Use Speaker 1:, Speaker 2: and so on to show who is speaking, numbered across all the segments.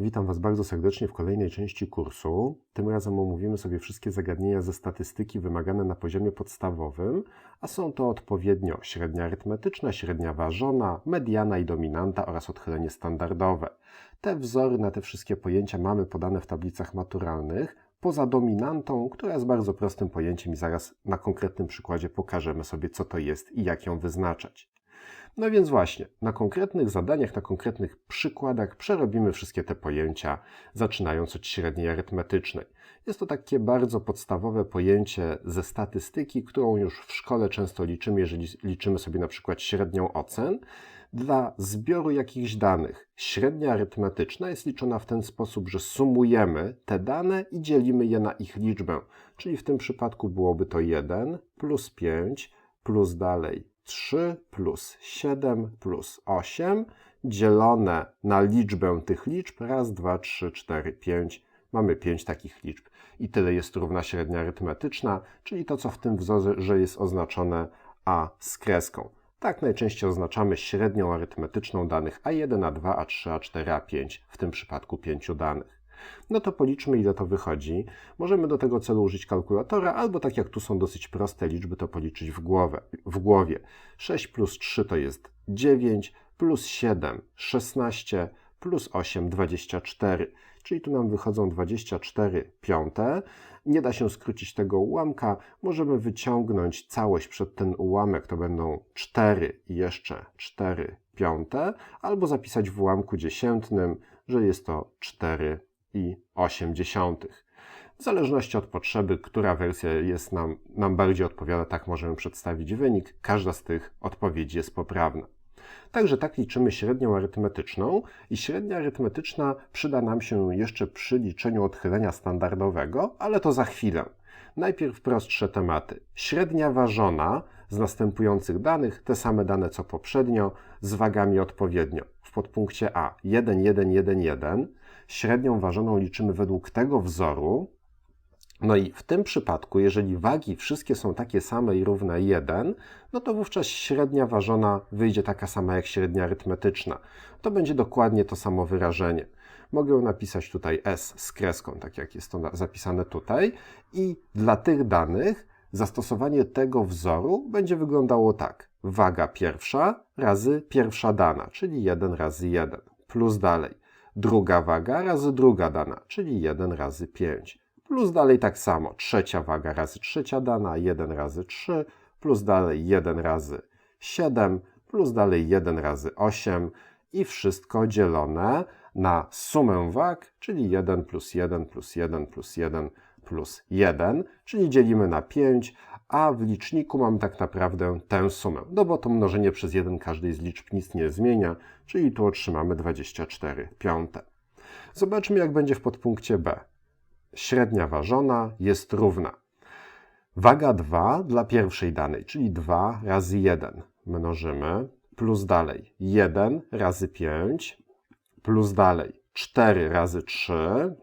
Speaker 1: Witam Was bardzo serdecznie w kolejnej części kursu. Tym razem omówimy sobie wszystkie zagadnienia ze statystyki wymagane na poziomie podstawowym, a są to odpowiednio średnia arytmetyczna, średnia ważona, mediana i dominanta oraz odchylenie standardowe. Te wzory na te wszystkie pojęcia mamy podane w tablicach maturalnych, poza dominantą, która jest bardzo prostym pojęciem i zaraz na konkretnym przykładzie pokażemy sobie, co to jest i jak ją wyznaczać. No więc właśnie, na konkretnych zadaniach, na konkretnych przykładach przerobimy wszystkie te pojęcia, zaczynając od średniej arytmetycznej. Jest to takie bardzo podstawowe pojęcie ze statystyki, którą już w szkole często liczymy, jeżeli liczymy sobie na przykład średnią ocen. Dla zbioru jakichś danych średnia arytmetyczna jest liczona w ten sposób, że sumujemy te dane i dzielimy je na ich liczbę. Czyli w tym przypadku byłoby to 1 plus 5 plus dalej 3 plus 7 plus 8 dzielone na liczbę tych liczb. Raz, dwa, trzy, cztery, pięć. Mamy 5 takich liczb. I tyle jest równa średnia arytmetyczna, czyli to, co w tym wzorze jest oznaczone A z kreską. Tak najczęściej oznaczamy średnią arytmetyczną danych A1, A2, A3, A4, A5, w tym przypadku 5 danych. No to policzmy, ile to wychodzi. Możemy do tego celu użyć kalkulatora, albo tak jak tu są dosyć proste liczby, to policzyć w, głowę, w głowie. 6 plus 3 to jest 9, plus 7 16, plus 8 24. Czyli tu nam wychodzą 24 piąte. Nie da się skrócić tego ułamka. Możemy wyciągnąć całość przed ten ułamek, to będą 4 i jeszcze 4 piąte, albo zapisać w ułamku dziesiętnym, że jest to 4 i 0,8. W zależności od potrzeby, która wersja jest nam, nam bardziej odpowiada, tak możemy przedstawić wynik. Każda z tych odpowiedzi jest poprawna. Także tak liczymy średnią arytmetyczną i średnia arytmetyczna przyda nam się jeszcze przy liczeniu odchylenia standardowego, ale to za chwilę. Najpierw prostsze tematy. Średnia ważona z następujących danych, te same dane co poprzednio, z wagami odpowiednio. W podpunkcie A 1, 1, 1, 1. Średnią ważoną liczymy według tego wzoru. No i w tym przypadku, jeżeli wagi wszystkie są takie same i równe 1, no to wówczas średnia ważona wyjdzie taka sama jak średnia arytmetyczna. To będzie dokładnie to samo wyrażenie. Mogę napisać tutaj S z kreską, tak jak jest to zapisane tutaj. I dla tych danych zastosowanie tego wzoru będzie wyglądało tak. Waga pierwsza razy pierwsza dana, czyli 1 razy 1, plus dalej. Druga waga razy druga dana, czyli 1 razy 5. Plus dalej tak samo. Trzecia waga razy trzecia dana, 1 razy 3, plus dalej 1 razy 7, plus dalej 1 razy 8 i wszystko dzielone na sumę wag, czyli 1 plus 1 plus 1 plus 1 plus 1, czyli dzielimy na 5, a w liczniku mamy tak naprawdę tę sumę. No bo to mnożenie przez 1 każdej z liczb nic nie zmienia, czyli tu otrzymamy 24 piąte. Zobaczmy, jak będzie w podpunkcie B. Średnia ważona jest równa. Waga 2 dla pierwszej danej, czyli 2 razy 1 mnożymy, plus dalej 1 razy 5, plus dalej 4 razy 3,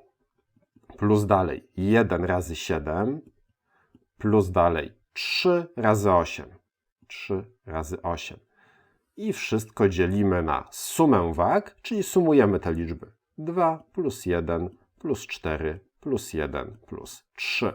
Speaker 1: plus dalej 1 razy 7, plus dalej 3 razy 8. 3 razy 8. I wszystko dzielimy na sumę wag, czyli sumujemy te liczby. 2 plus 1 plus 4 plus 1 plus 3.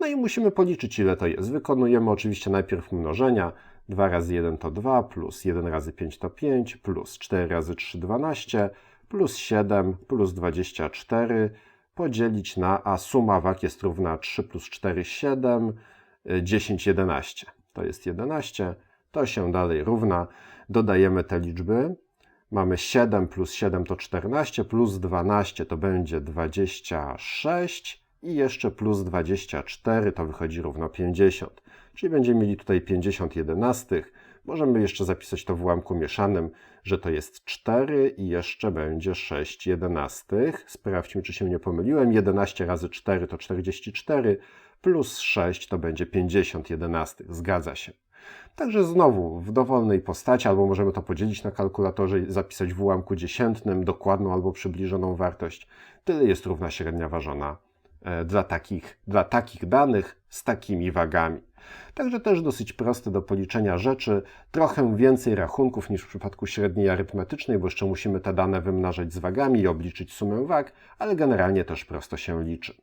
Speaker 1: No i musimy policzyć, ile to jest. Wykonujemy oczywiście najpierw mnożenia. 2 razy 1 to 2, plus 1 razy 5 to 5, plus 4 razy 3 12, plus 7, plus 24, podzielić na, a suma wag jest równa 3 plus 4, 7, 10, 11. To jest 11, to się dalej równa. Dodajemy te liczby. Mamy 7 plus 7 to 14, plus 12 to będzie 26 i jeszcze plus 24 to wychodzi równo 50. Czyli będziemy mieli tutaj 50 jedenastych. Możemy jeszcze zapisać to w ułamku mieszanym, że to jest 4 i jeszcze będzie 6 jedenastych. Sprawdźmy, czy się nie pomyliłem. 11 razy 4 to 44, plus 6 to będzie 50 jedenastych. Zgadza się. Także znowu w dowolnej postaci, albo możemy to podzielić na kalkulatorze i zapisać w ułamku dziesiętnym dokładną albo przybliżoną wartość. Tyle jest równa średnia ważona e, dla takich, dla takich danych z takimi wagami. Także też dosyć proste do policzenia rzeczy, trochę więcej rachunków niż w przypadku średniej arytmetycznej, bo jeszcze musimy te dane wymnażać z wagami i obliczyć sumę wag, ale generalnie też prosto się liczy.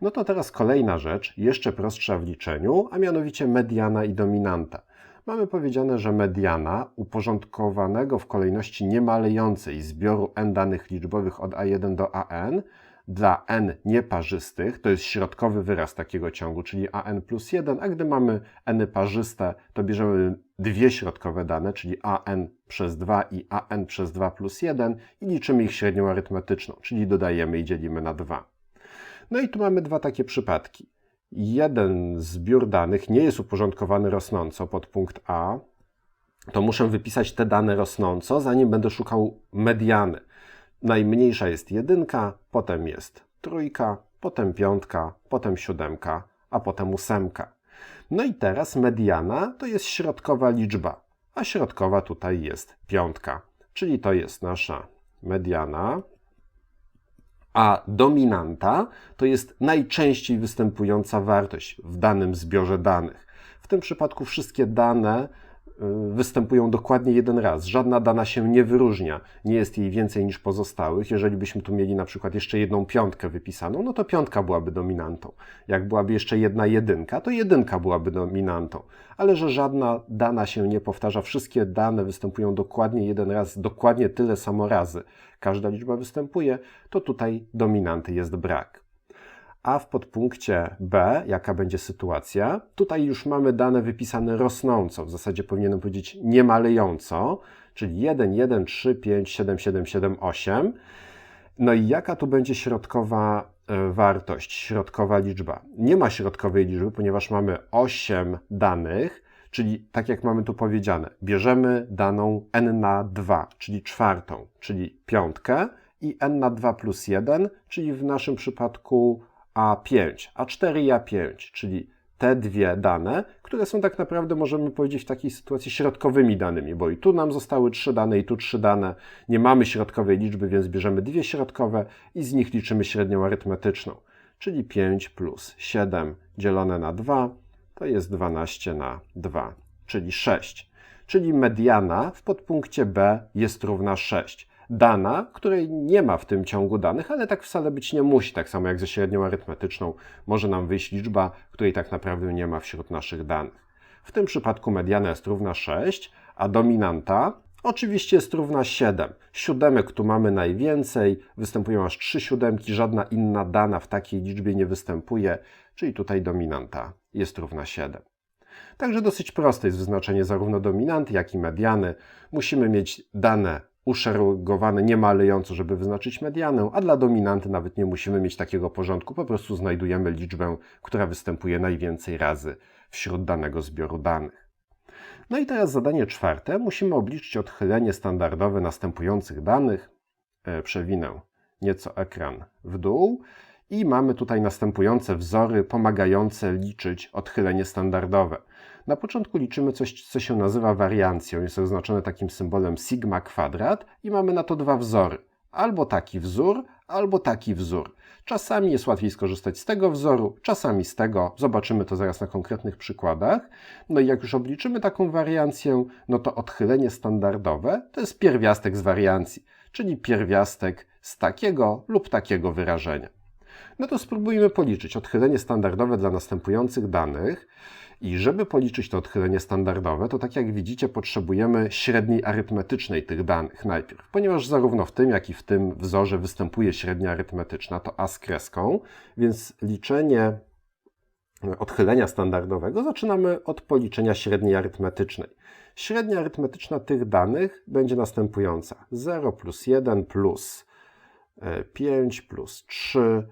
Speaker 1: No to teraz kolejna rzecz, jeszcze prostsza w liczeniu, a mianowicie mediana i dominanta. Mamy powiedziane, że mediana uporządkowanego w kolejności niemalejącej zbioru n danych liczbowych od a1 do an dla n nieparzystych, to jest środkowy wyraz takiego ciągu, czyli an plus 1, a gdy mamy n parzyste, to bierzemy dwie środkowe dane, czyli an przez 2 i an przez 2 plus 1 i liczymy ich średnią arytmetyczną, czyli dodajemy i dzielimy na 2. No i tu mamy dwa takie przypadki. Jeden zbiór danych nie jest uporządkowany rosnąco pod punkt A, to muszę wypisać te dane rosnąco, zanim będę szukał mediany. Najmniejsza jest jedynka, potem jest trójka, potem piątka, potem siódemka, a potem ósemka. No i teraz mediana to jest środkowa liczba, a środkowa tutaj jest piątka, czyli to jest nasza mediana a dominanta to jest najczęściej występująca wartość w danym zbiorze danych. W tym przypadku wszystkie dane występują dokładnie jeden raz. Żadna dana się nie wyróżnia, nie jest jej więcej niż pozostałych. Jeżeli byśmy tu mieli na przykład jeszcze jedną piątkę wypisaną, no to piątka byłaby dominantą. Jak byłaby jeszcze jedna jedynka, to jedynka byłaby dominantą. Ale że żadna dana się nie powtarza, wszystkie dane występują dokładnie jeden raz, dokładnie tyle samo razy każda liczba występuje, to tutaj dominanty jest brak. A w podpunkcie B, jaka będzie sytuacja? Tutaj już mamy dane wypisane rosnąco, w zasadzie powinienem powiedzieć niemalejąco, czyli 1, 1, 3, 5, 7, 7, 7, 8. No i jaka tu będzie środkowa e, wartość, środkowa liczba? Nie ma środkowej liczby, ponieważ mamy 8 danych, Czyli tak jak mamy tu powiedziane, bierzemy daną n na 2, czyli czwartą, czyli piątkę i n na 2 plus 1, czyli w naszym przypadku A5, A4 i A5, czyli te dwie dane, które są tak naprawdę, możemy powiedzieć, w takiej sytuacji środkowymi danymi, bo i tu nam zostały trzy dane, i tu trzy dane. Nie mamy środkowej liczby, więc bierzemy dwie środkowe i z nich liczymy średnią arytmetyczną, czyli 5 plus 7 dzielone na 2 to jest 12 na 2, czyli 6. Czyli mediana w podpunkcie B jest równa 6. Dana, której nie ma w tym ciągu danych, ale tak wcale być nie musi, tak samo jak ze średnią arytmetyczną może nam wyjść liczba, której tak naprawdę nie ma wśród naszych danych. W tym przypadku mediana jest równa 6, a dominanta oczywiście jest równa 7. Siódemek tu mamy najwięcej, występują aż 3 siódemki, żadna inna dana w takiej liczbie nie występuje, czyli tutaj dominanta jest równa 7. Także dosyć proste jest wyznaczenie zarówno dominanty, jak i mediany. Musimy mieć dane uszeregowane niemalejąco, żeby wyznaczyć medianę, a dla dominanty nawet nie musimy mieć takiego porządku, po prostu znajdujemy liczbę, która występuje najwięcej razy wśród danego zbioru danych. No i teraz zadanie czwarte. Musimy obliczyć odchylenie standardowe następujących danych. E, przewinę nieco ekran w dół i mamy tutaj następujące wzory pomagające liczyć odchylenie standardowe. Na początku liczymy coś, co się nazywa wariancją. Jest oznaczone takim symbolem sigma kwadrat i mamy na to dwa wzory. Albo taki wzór, albo taki wzór. Czasami jest łatwiej skorzystać z tego wzoru, czasami z tego. Zobaczymy to zaraz na konkretnych przykładach. No i jak już obliczymy taką wariancję, no to odchylenie standardowe to jest pierwiastek z wariancji, czyli pierwiastek z takiego lub takiego wyrażenia. No to spróbujmy policzyć odchylenie standardowe dla następujących danych. I żeby policzyć to odchylenie standardowe, to tak jak widzicie, potrzebujemy średniej arytmetycznej tych danych najpierw, ponieważ zarówno w tym, jak i w tym wzorze występuje średnia arytmetyczna, to a z kreską, więc liczenie odchylenia standardowego zaczynamy od policzenia średniej arytmetycznej. Średnia arytmetyczna tych danych będzie następująca: 0 plus 1 plus 5 e, plus 3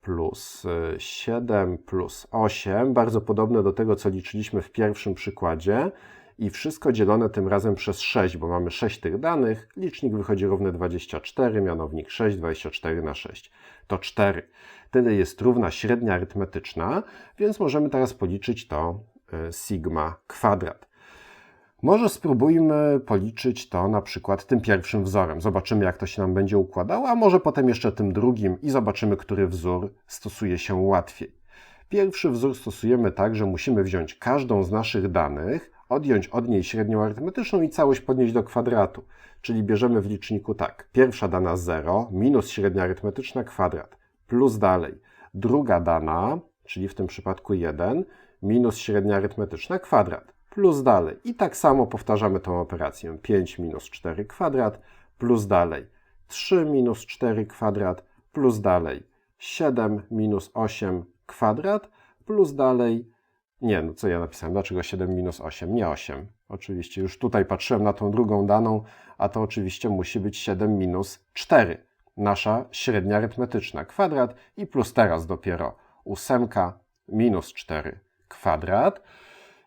Speaker 1: plus 7 y, plus 8, bardzo podobne do tego, co liczyliśmy w pierwszym przykładzie i wszystko dzielone tym razem przez 6, bo mamy 6 tych danych, licznik wychodzi równy 24, mianownik 6, 24 na 6 to 4. Tyle jest równa średnia arytmetyczna, więc możemy teraz policzyć to y, sigma kwadrat. Może spróbujmy policzyć to na przykład tym pierwszym wzorem. Zobaczymy, jak to się nam będzie układało, a może potem jeszcze tym drugim i zobaczymy, który wzór stosuje się łatwiej. Pierwszy wzór stosujemy tak, że musimy wziąć każdą z naszych danych, odjąć od niej średnią arytmetyczną i całość podnieść do kwadratu. Czyli bierzemy w liczniku tak, pierwsza dana 0 minus średnia arytmetyczna kwadrat, plus dalej druga dana, czyli w tym przypadku 1, minus średnia arytmetyczna kwadrat, plus dalej. I tak samo powtarzamy tą operację. 5 minus 4 kwadrat, plus dalej 3 minus 4 kwadrat, plus dalej 7 minus 8 kwadrat, plus dalej nie, no co ja napisałem? Dlaczego 7 minus 8? Nie 8. Oczywiście już tutaj patrzyłem na tą drugą daną, a to oczywiście musi być 7 minus 4. Nasza średnia arytmetyczna kwadrat i plus teraz dopiero ósemka minus 4 kwadrat.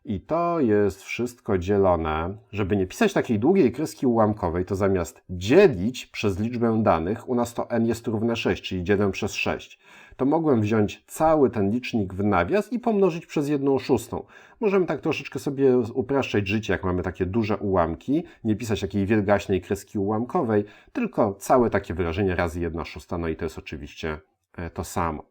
Speaker 1: I to jest wszystko dzielone, żeby nie pisać takiej długiej kreski ułamkowej, to zamiast dzielić przez liczbę danych, u nas to n jest równe 6, czyli 1 przez 6, to mogłem wziąć cały ten licznik w nawias i pomnożyć przez 1 szóstą. Możemy tak troszeczkę sobie upraszczać życie, jak mamy takie duże ułamki, nie pisać takiej wielgaśnej kreski ułamkowej, tylko całe takie wyrażenie razy 1 szósta, no i to jest oczywiście e, to samo.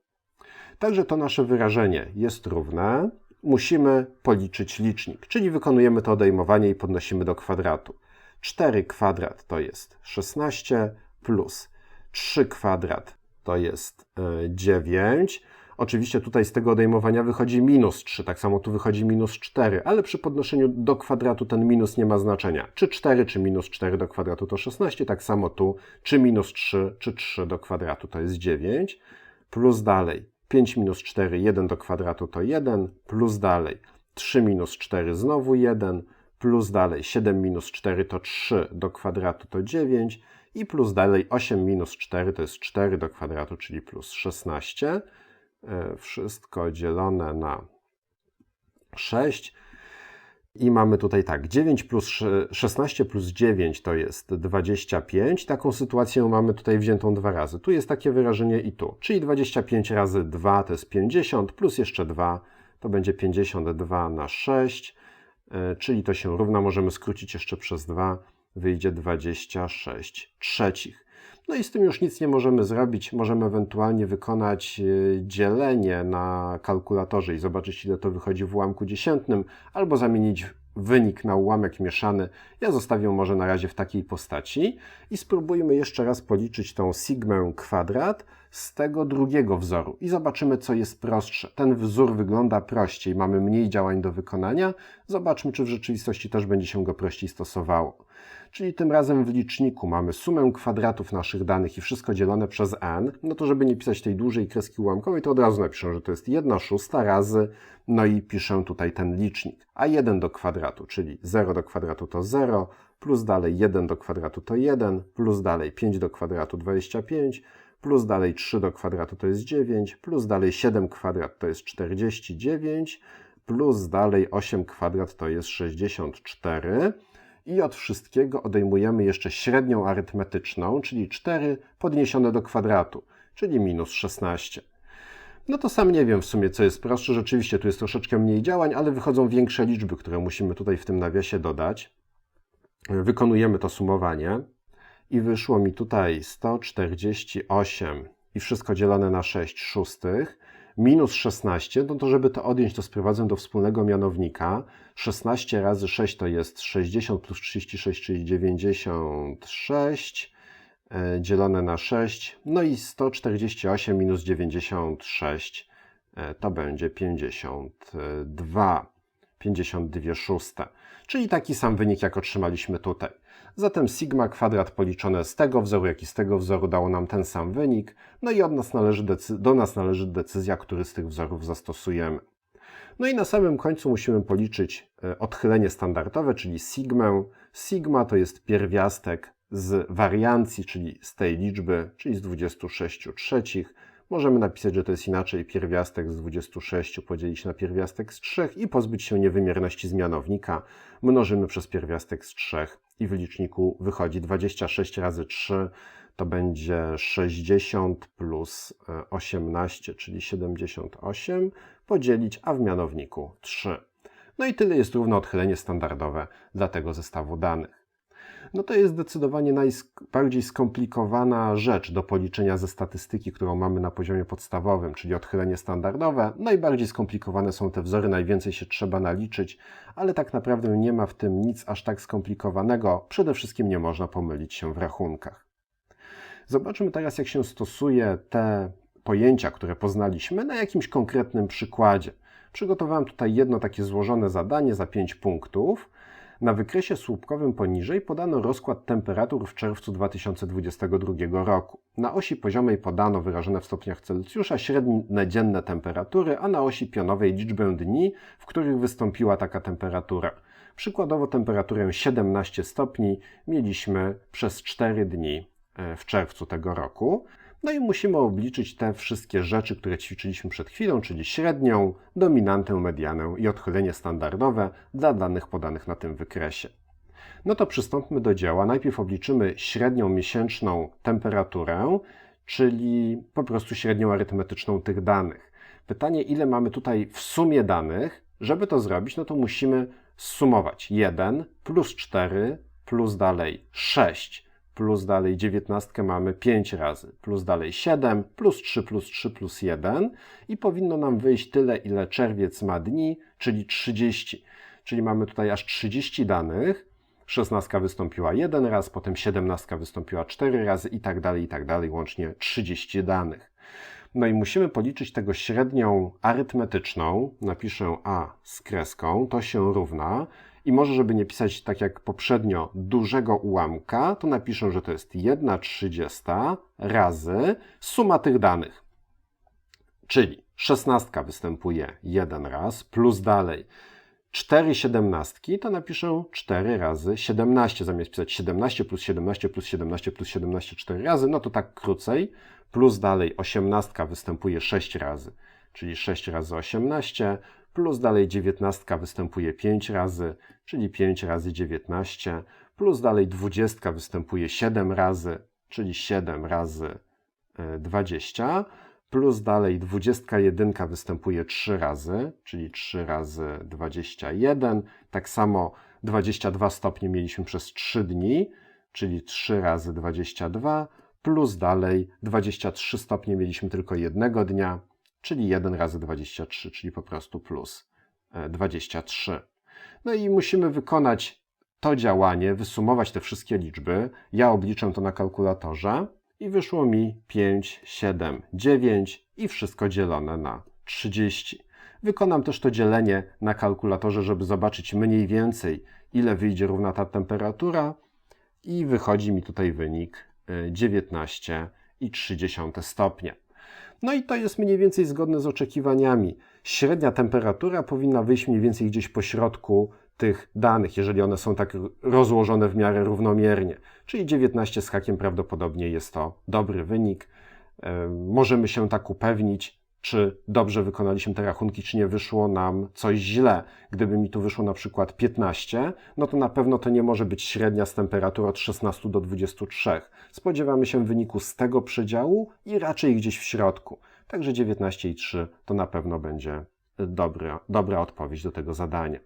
Speaker 1: Także to nasze wyrażenie jest równe musimy policzyć licznik, czyli wykonujemy to odejmowanie i podnosimy do kwadratu. 4 kwadrat to jest 16 plus 3 kwadrat to jest 9. E, Oczywiście tutaj z tego odejmowania wychodzi minus 3, tak samo tu wychodzi minus 4, ale przy podnoszeniu do kwadratu ten minus nie ma znaczenia. Czy 4, czy minus 4 do kwadratu to 16, tak samo tu, czy minus 3, czy 3 do kwadratu to jest 9, plus dalej 5 minus 4, 1 do kwadratu to 1, plus dalej 3 minus 4 znowu 1, plus dalej 7 minus 4 to 3 do kwadratu to 9 i plus dalej 8 minus 4 to jest 4 do kwadratu, czyli plus 16. E, wszystko dzielone na 6. I mamy tutaj tak, 9 plus 16 plus 9 to jest 25. Taką sytuację mamy tutaj wziętą dwa razy. Tu jest takie wyrażenie i tu. Czyli 25 razy 2 to jest 50, plus jeszcze 2 to będzie 52 na 6, e, czyli to się równa, możemy skrócić jeszcze przez 2, wyjdzie 26 trzecich. No i z tym już nic nie możemy zrobić. Możemy ewentualnie wykonać e, dzielenie na kalkulatorze i zobaczyć, ile to wychodzi w ułamku dziesiętnym, albo zamienić wynik na ułamek mieszany. Ja zostawię może na razie w takiej postaci i spróbujmy jeszcze raz policzyć tą sigmę kwadrat z tego drugiego wzoru i zobaczymy, co jest prostsze. Ten wzór wygląda prościej, mamy mniej działań do wykonania. Zobaczmy, czy w rzeczywistości też będzie się go prościej stosowało. Czyli tym razem w liczniku mamy sumę kwadratów naszych danych i wszystko dzielone przez n, no to żeby nie pisać tej dużej kreski ułamkowej, to od razu napiszę, że to jest 1 szósta razy, no i piszę tutaj ten licznik. A 1 do kwadratu, czyli 0 do kwadratu to 0, plus dalej 1 do kwadratu to 1, plus dalej 5 do kwadratu 25, plus dalej 3 do kwadratu to jest 9, plus dalej 7 kwadrat to jest 49, plus dalej 8 kwadrat to jest 64 i od wszystkiego odejmujemy jeszcze średnią arytmetyczną, czyli 4 podniesione do kwadratu, czyli minus 16. No to sam nie wiem w sumie, co jest prostsze. Rzeczywiście tu jest troszeczkę mniej działań, ale wychodzą większe liczby, które musimy tutaj w tym nawiasie dodać. Wykonujemy to sumowanie i wyszło mi tutaj 148 i wszystko dzielone na 6 szóstych minus 16, no to żeby to odjąć, to sprowadzę do wspólnego mianownika. 16 razy 6 to jest 60 plus 36, czyli 96 e, dzielone na 6. No i 148 minus 96 e, to będzie 52. 52 szóste. Czyli taki sam wynik, jak otrzymaliśmy tutaj. Zatem sigma kwadrat policzone z tego wzoru, jak i z tego wzoru dało nam ten sam wynik, no i od nas należy do nas należy decyzja, który z tych wzorów zastosujemy. No i na samym końcu musimy policzyć e, odchylenie standardowe, czyli sigmę. Sigma to jest pierwiastek z wariancji, czyli z tej liczby, czyli z 26 trzecich. Możemy napisać, że to jest inaczej pierwiastek z 26 podzielić na pierwiastek z 3 i pozbyć się niewymierności zmianownika. Mnożymy przez pierwiastek z 3 i w liczniku wychodzi 26 razy 3 to będzie 60 plus 18, e, czyli 78, podzielić, a w mianowniku 3. No i tyle jest równo odchylenie standardowe dla tego zestawu danych. No to jest zdecydowanie najbardziej skomplikowana rzecz do policzenia ze statystyki, którą mamy na poziomie podstawowym, czyli odchylenie standardowe. Najbardziej skomplikowane są te wzory, najwięcej się trzeba naliczyć, ale tak naprawdę nie ma w tym nic aż tak skomplikowanego. Przede wszystkim nie można pomylić się w rachunkach. Zobaczmy teraz, jak się stosuje te pojęcia, które poznaliśmy, na jakimś konkretnym przykładzie. Przygotowałem tutaj jedno takie złożone zadanie za 5 punktów. Na wykresie słupkowym poniżej podano rozkład temperatur w czerwcu 2022 roku. Na osi poziomej podano wyrażone w stopniach Celsjusza średnie dzienne temperatury, a na osi pionowej liczbę dni, w których wystąpiła taka temperatura. Przykładowo temperaturę 17 stopni mieliśmy przez 4 dni e, w czerwcu tego roku. No i musimy obliczyć te wszystkie rzeczy, które ćwiczyliśmy przed chwilą, czyli średnią, dominantę, medianę i odchylenie standardowe dla danych podanych na tym wykresie. No to przystąpmy do dzieła. Najpierw obliczymy średnią miesięczną temperaturę, czyli po prostu średnią arytmetyczną tych danych. Pytanie, ile mamy tutaj w sumie danych? Żeby to zrobić, no to musimy sumować 1 plus 4 plus dalej 6 plus dalej 19 mamy 5 razy, plus dalej 7, plus 3, plus 3, plus 1 i powinno nam wyjść tyle, ile czerwiec ma dni, czyli 30. Czyli mamy tutaj aż 30 danych. 16 wystąpiła jeden raz, potem 17 wystąpiła 4 razy i tak dalej, i tak dalej, łącznie 30 danych. No i musimy policzyć tego średnią arytmetyczną. Napiszę A z kreską, to się równa i może, żeby nie pisać tak jak poprzednio dużego ułamka, to napiszę, że to jest 1 trzydziesta razy suma tych danych. Czyli 16 występuje jeden raz, plus dalej 4 siedemnastki, to napiszę 4 razy 17. Zamiast pisać 17 plus 17 plus 17 plus 17 4 razy, no to tak krócej. Plus dalej 18 występuje 6 razy, czyli 6 razy 18 plus dalej 19 występuje 5 razy, czyli 5 razy 19, plus dalej 20 występuje 7 razy, czyli 7 razy 20, e, plus dalej 21 występuje 3 razy, czyli 3 razy 21, tak samo 22 stopnie mieliśmy przez 3 dni, czyli 3 razy 22, plus dalej 23 stopnie mieliśmy tylko jednego dnia, czyli 1 razy 23, czyli po prostu plus 23. E, no i musimy wykonać to działanie, wysumować te wszystkie liczby. Ja obliczę to na kalkulatorze i wyszło mi 5, 7, 9 i wszystko dzielone na 30. Wykonam też to dzielenie na kalkulatorze, żeby zobaczyć mniej więcej, ile wyjdzie równa ta temperatura i wychodzi mi tutaj wynik 19,3 e, stopnia. No i to jest mniej więcej zgodne z oczekiwaniami. Średnia temperatura powinna wyjść mniej więcej gdzieś po środku tych danych, jeżeli one są tak rozłożone w miarę równomiernie. Czyli 19 z hakiem prawdopodobnie jest to dobry wynik. E, możemy się tak upewnić, czy dobrze wykonaliśmy te rachunki, czy nie wyszło nam coś źle. Gdyby mi tu wyszło na przykład 15, no to na pewno to nie może być średnia z temperatur od 16 do 23. Spodziewamy się wyniku z tego przedziału i raczej gdzieś w środku. Także 19,3 to na pewno będzie dobra, dobra odpowiedź do tego zadania.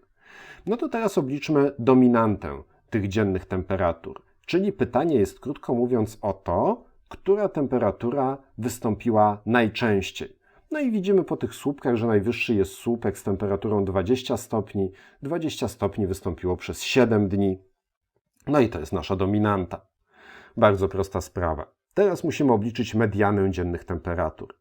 Speaker 1: No to teraz obliczmy dominantę tych dziennych temperatur. Czyli pytanie jest krótko mówiąc o to, która temperatura wystąpiła najczęściej. No i widzimy po tych słupkach, że najwyższy jest słupek z temperaturą 20 stopni. 20 stopni wystąpiło przez 7 dni. No i to jest nasza dominanta. Bardzo prosta sprawa. Teraz musimy obliczyć medianę dziennych temperatur.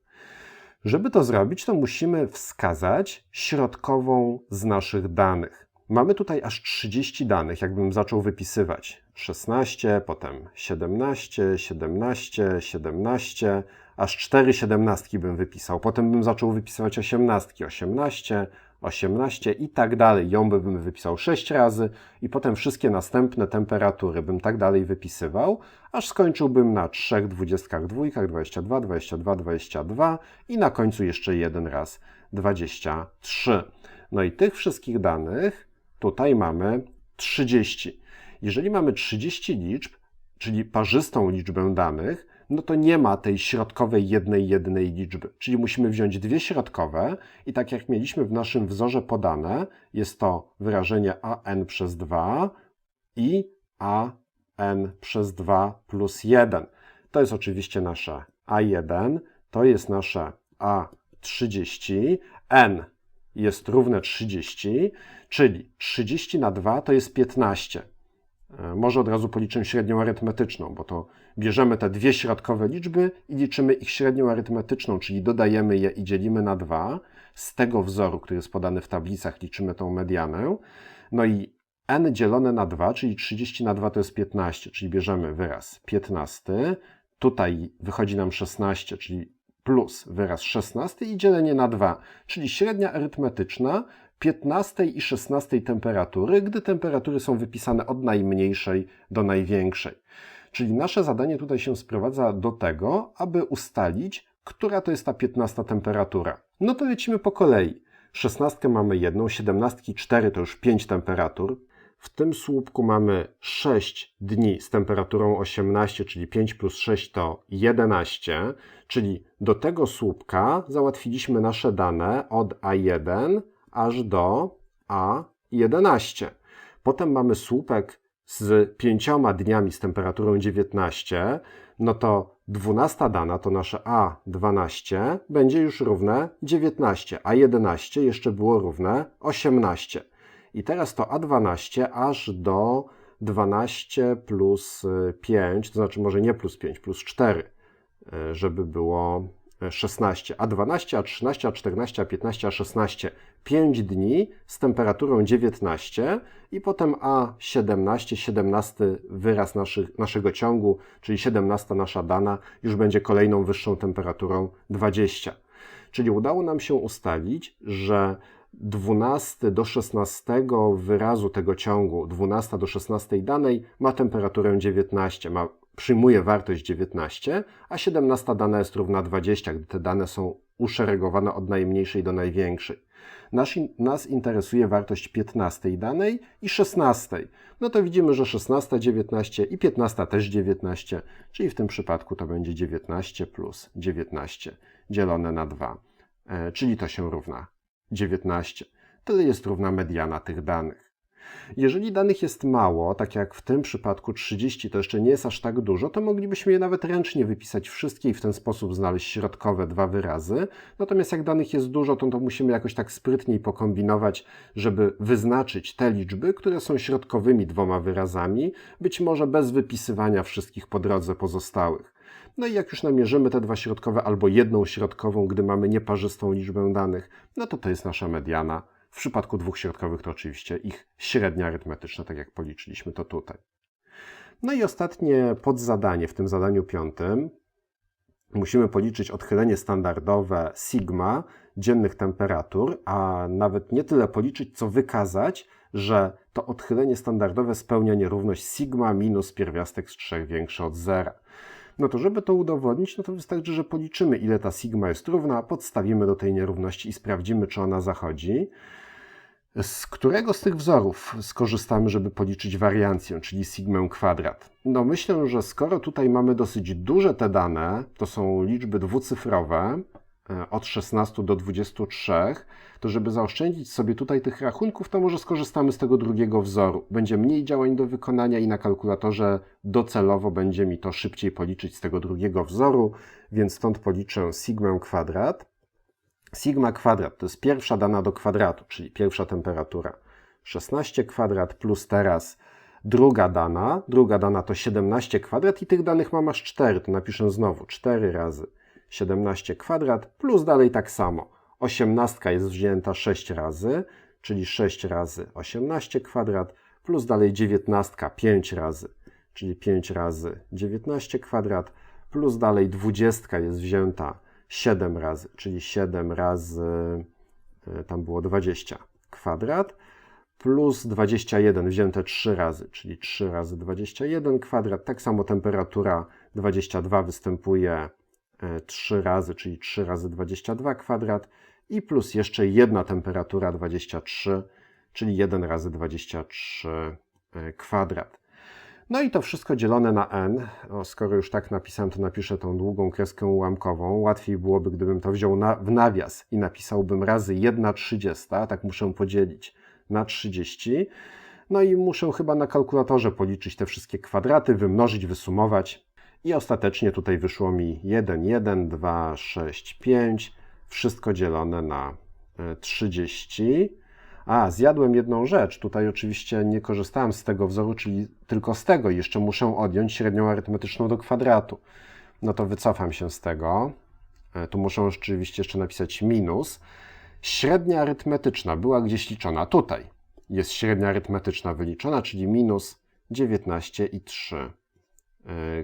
Speaker 1: Żeby to zrobić, to musimy wskazać środkową z naszych danych. Mamy tutaj aż 30 danych, jakbym zaczął wypisywać. 16, potem 17, 17, 17, aż 4 siedemnastki bym wypisał. Potem bym zaczął wypisywać osiemnastki, 18, 18 i tak dalej. Ją bym wypisał 6 razy i potem wszystkie następne temperatury bym tak dalej wypisywał, aż skończyłbym na 3 dwudziestkach dwójkach, 22, 22, 22 i na końcu jeszcze jeden raz 23. No i tych wszystkich danych tutaj mamy 30. Jeżeli mamy 30 liczb, czyli parzystą liczbę danych, no to nie ma tej środkowej jednej jednej liczby. Czyli musimy wziąć dwie środkowe i tak jak mieliśmy w naszym wzorze podane, jest to wyrażenie an przez 2 i n przez 2 plus 1. To jest oczywiście nasze a1, to jest nasze a30, n jest równe 30, czyli 30 na 2 to jest 15. E, Może od razu policzymy średnią arytmetyczną, bo to bierzemy te dwie środkowe liczby i liczymy ich średnią arytmetyczną, czyli dodajemy je i dzielimy na 2. Z tego wzoru, który jest podany w tablicach, liczymy tą medianę. No i n dzielone na 2, czyli 30 na 2 to jest 15, czyli bierzemy wyraz 15. Tutaj wychodzi nam 16, czyli plus wyraz 16 i dzielenie na 2, czyli średnia arytmetyczna 15 i 16 temperatury, gdy temperatury są wypisane od najmniejszej do największej. Czyli nasze zadanie tutaj się sprowadza do tego, aby ustalić, która to jest ta 15 temperatura. No to lecimy po kolei. 16 mamy jedną, 17 4 to już 5 temperatur. W tym słupku mamy 6 dni z temperaturą 18, czyli 5 plus 6 to 11, czyli do tego słupka załatwiliśmy nasze dane od A1 aż do A11. Potem mamy słupek z pięcioma dniami z temperaturą 19, no to 12 dana, to nasze A12, będzie już równe 19, a 11 jeszcze było równe 18. I teraz to A12 aż do 12 plus 5, to znaczy może nie plus 5, plus 4, żeby było 16, A12, A13, A14, A15, A16, 5 dni z temperaturą 19 i potem A17, 17 wyraz naszych, naszego ciągu, czyli 17 nasza dana, już będzie kolejną wyższą temperaturą 20. Czyli udało nam się ustalić, że 12 do 16 wyrazu tego ciągu, 12 do 16 danej ma temperaturę 19, ma przyjmuje wartość 19, a 17 dana jest równa 20, gdy te dane są uszeregowane od najmniejszej do największej. Nas, nas interesuje wartość 15 danej i 16. No to widzimy, że 16 19 i 15 też 19, czyli w tym przypadku to będzie 19 plus 19 dzielone na 2, e, czyli to się równa 19. Tyle jest równa mediana tych danych. Jeżeli danych jest mało, tak jak w tym przypadku 30 to jeszcze nie jest aż tak dużo, to moglibyśmy je nawet ręcznie wypisać wszystkie i w ten sposób znaleźć środkowe dwa wyrazy. Natomiast jak danych jest dużo, to, to musimy jakoś tak sprytniej pokombinować, żeby wyznaczyć te liczby, które są środkowymi dwoma wyrazami, być może bez wypisywania wszystkich po drodze pozostałych. No i jak już namierzymy te dwa środkowe albo jedną środkową, gdy mamy nieparzystą liczbę danych, no to to jest nasza mediana. W przypadku dwóch środkowych to oczywiście ich średnia arytmetyczna, tak jak policzyliśmy to tutaj. No i ostatnie podzadanie w tym zadaniu piątym. Musimy policzyć odchylenie standardowe sigma dziennych temperatur, a nawet nie tyle policzyć, co wykazać, że to odchylenie standardowe spełnia nierówność sigma minus pierwiastek z 3 większy od zera. No to żeby to udowodnić, no to wystarczy, że policzymy ile ta sigma jest równa, podstawimy do tej nierówności i sprawdzimy, czy ona zachodzi. Z którego z tych wzorów skorzystamy, żeby policzyć wariancję, czyli sigmę kwadrat? No myślę, że skoro tutaj mamy dosyć duże te dane, to są liczby dwucyfrowe, e, od 16 do 23, to żeby zaoszczędzić sobie tutaj tych rachunków, to może skorzystamy z tego drugiego wzoru. Będzie mniej działań do wykonania i na kalkulatorze docelowo będzie mi to szybciej policzyć z tego drugiego wzoru, więc stąd policzę sigmę kwadrat. Sigma kwadrat to jest pierwsza dana do kwadratu, czyli pierwsza temperatura. 16 kwadrat plus teraz druga dana. Druga dana to 17 kwadrat i tych danych mam aż 4. To napiszę znowu 4 razy 17 kwadrat plus dalej tak samo. 18 jest wzięta 6 razy, czyli 6 razy 18 kwadrat plus dalej 19 5 razy, czyli 5 razy 19 kwadrat plus dalej 20 jest wzięta 7 razy, czyli 7 razy, e, tam było 20 kwadrat, plus 21 wzięte 3 razy, czyli 3 razy 21 kwadrat. Tak samo temperatura 22 występuje 3 e, razy, czyli 3 razy 22 kwadrat i plus jeszcze jedna temperatura 23, czyli 1 razy 23 e, kwadrat. No i to wszystko dzielone na n. O, skoro już tak napisałem, to napiszę tą długą kreskę ułamkową. Łatwiej byłoby, gdybym to wziął na, w nawias i napisałbym razy 1 trzydziesta, tak muszę podzielić na 30. No i muszę chyba na kalkulatorze policzyć te wszystkie kwadraty, wymnożyć, wysumować. I ostatecznie tutaj wyszło mi 1, 1, 2, 6, 5. Wszystko dzielone na 30. A, zjadłem jedną rzecz. Tutaj oczywiście nie korzystałem z tego wzoru, czyli tylko z tego. Jeszcze muszę odjąć średnią arytmetyczną do kwadratu. No to wycofam się z tego. E, tu muszę oczywiście jeszcze napisać minus. Średnia arytmetyczna była gdzieś liczona. Tutaj jest średnia arytmetyczna wyliczona, czyli minus 19,3 e,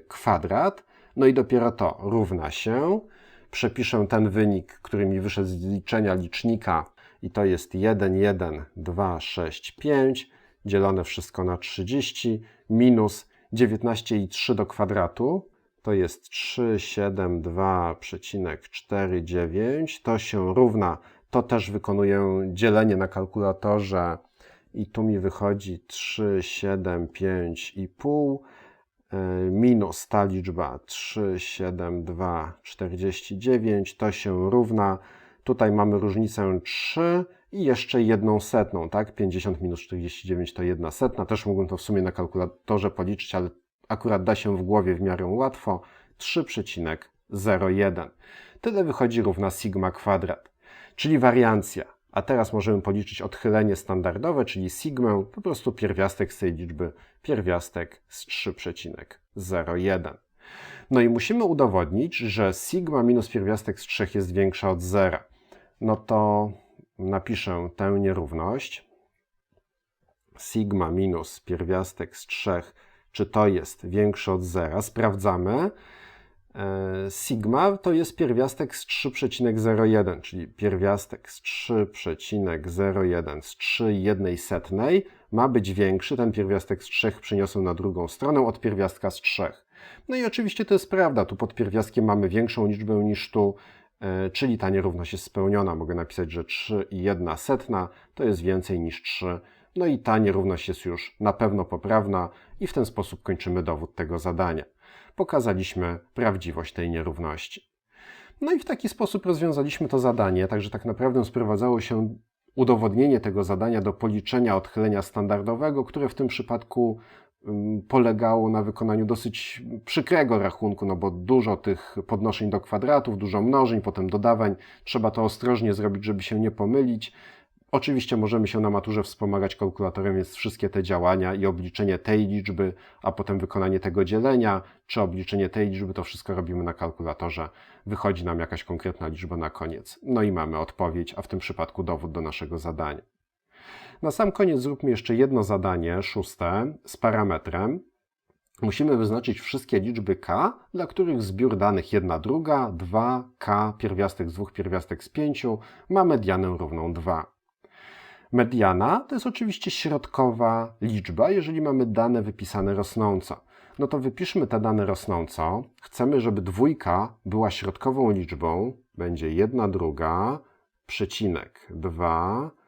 Speaker 1: kwadrat. No i dopiero to równa się. Przepiszę ten wynik, który mi wyszedł z liczenia licznika i to jest 1, 1, 2, 6, 5 dzielone wszystko na 30 minus 19,3 do kwadratu. To jest 372,49. To się równa, to też wykonuję dzielenie na kalkulatorze. I tu mi wychodzi 375,5 e, minus ta liczba 372,49 to się równa Tutaj mamy różnicę 3 i jeszcze jedną setną, tak? 50 minus 49 to jedna setna. Też mógłbym to w sumie na kalkulatorze policzyć, ale akurat da się w głowie w miarę łatwo. 3,01. Tyle wychodzi równa sigma kwadrat, czyli wariancja. A teraz możemy policzyć odchylenie standardowe, czyli sigmę, po prostu pierwiastek z tej liczby, pierwiastek z 3,01. No i musimy udowodnić, że sigma minus pierwiastek z 3 jest większa od zera no to napiszę tę nierówność. Sigma minus pierwiastek z 3, czy to jest większe od zera. Sprawdzamy. E, sigma to jest pierwiastek z 3,01, czyli pierwiastek z 3,01 z 3 setnej ma być większy. Ten pierwiastek z 3 przeniosę na drugą stronę od pierwiastka z 3. No i oczywiście to jest prawda. Tu pod pierwiastkiem mamy większą liczbę niż tu czyli ta nierówność jest spełniona. Mogę napisać, że 3 i 1 setna to jest więcej niż 3. No i ta nierówność jest już na pewno poprawna i w ten sposób kończymy dowód tego zadania. Pokazaliśmy prawdziwość tej nierówności. No i w taki sposób rozwiązaliśmy to zadanie, także tak naprawdę sprowadzało się udowodnienie tego zadania do policzenia odchylenia standardowego, które w tym przypadku polegało na wykonaniu dosyć przykrego rachunku, no bo dużo tych podnoszeń do kwadratów, dużo mnożeń, potem dodawań. Trzeba to ostrożnie zrobić, żeby się nie pomylić. Oczywiście możemy się na maturze wspomagać kalkulatorem, więc wszystkie te działania i obliczenie tej liczby, a potem wykonanie tego dzielenia, czy obliczenie tej liczby, to wszystko robimy na kalkulatorze. Wychodzi nam jakaś konkretna liczba na koniec. No i mamy odpowiedź, a w tym przypadku dowód do naszego zadania. Na sam koniec zróbmy jeszcze jedno zadanie, szóste, z parametrem. Musimy wyznaczyć wszystkie liczby k, dla których zbiór danych 1 druga, 2, k, pierwiastek z 2, pierwiastek z 5 ma medianę równą 2. Mediana to jest oczywiście środkowa liczba, jeżeli mamy dane wypisane rosnąco. No to wypiszmy te dane rosnąco. Chcemy, żeby dwójka była środkową liczbą. Będzie 1 druga, przecinek 2, E,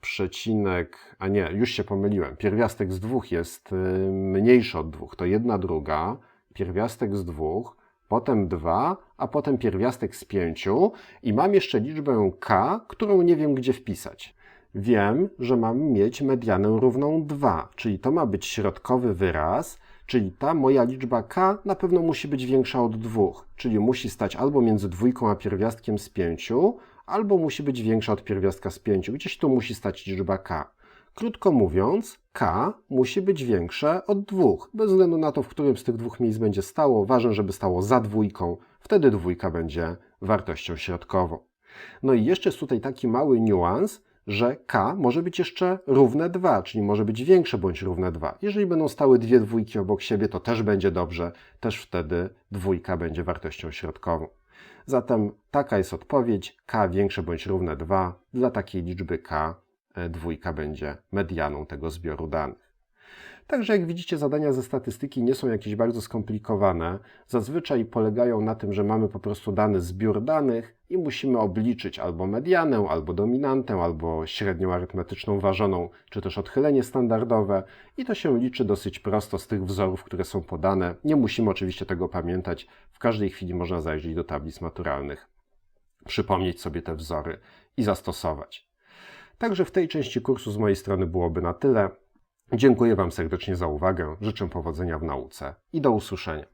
Speaker 1: przecinek, a nie, już się pomyliłem. Pierwiastek z dwóch jest e, mniejszy od dwóch, to jedna druga, pierwiastek z dwóch, potem dwa, a potem pierwiastek z pięciu i mam jeszcze liczbę k, którą nie wiem gdzie wpisać. Wiem, że mam mieć medianę równą 2, czyli to ma być środkowy wyraz, czyli ta moja liczba k na pewno musi być większa od 2, czyli musi stać albo między dwójką a pierwiastkiem z 5, albo musi być większa od pierwiastka z 5. Gdzieś tu musi stać liczba k. Krótko mówiąc, k musi być większe od 2. Bez względu na to, w którym z tych dwóch miejsc będzie stało, ważne, żeby stało za dwójką. Wtedy dwójka będzie wartością środkową. No i jeszcze jest tutaj taki mały niuans, że k może być jeszcze równe 2, czyli może być większe bądź równe 2. Jeżeli będą stały dwie dwójki obok siebie, to też będzie dobrze, też wtedy dwójka będzie wartością środkową. Zatem taka jest odpowiedź. k większe bądź równe 2. Dla takiej liczby k e, dwójka będzie medianą tego zbioru danych. Także jak widzicie, zadania ze statystyki nie są jakieś bardzo skomplikowane. Zazwyczaj polegają na tym, że mamy po prostu dany zbiór danych i musimy obliczyć albo medianę, albo dominantę, albo średnią arytmetyczną ważoną, czy też odchylenie standardowe i to się liczy dosyć prosto z tych wzorów, które są podane. Nie musimy oczywiście tego pamiętać. W każdej chwili można zajrzeć do tablic maturalnych, przypomnieć sobie te wzory i zastosować. Także w tej części kursu z mojej strony byłoby na tyle. Dziękuję Wam serdecznie za uwagę, życzę powodzenia w nauce i do usłyszenia.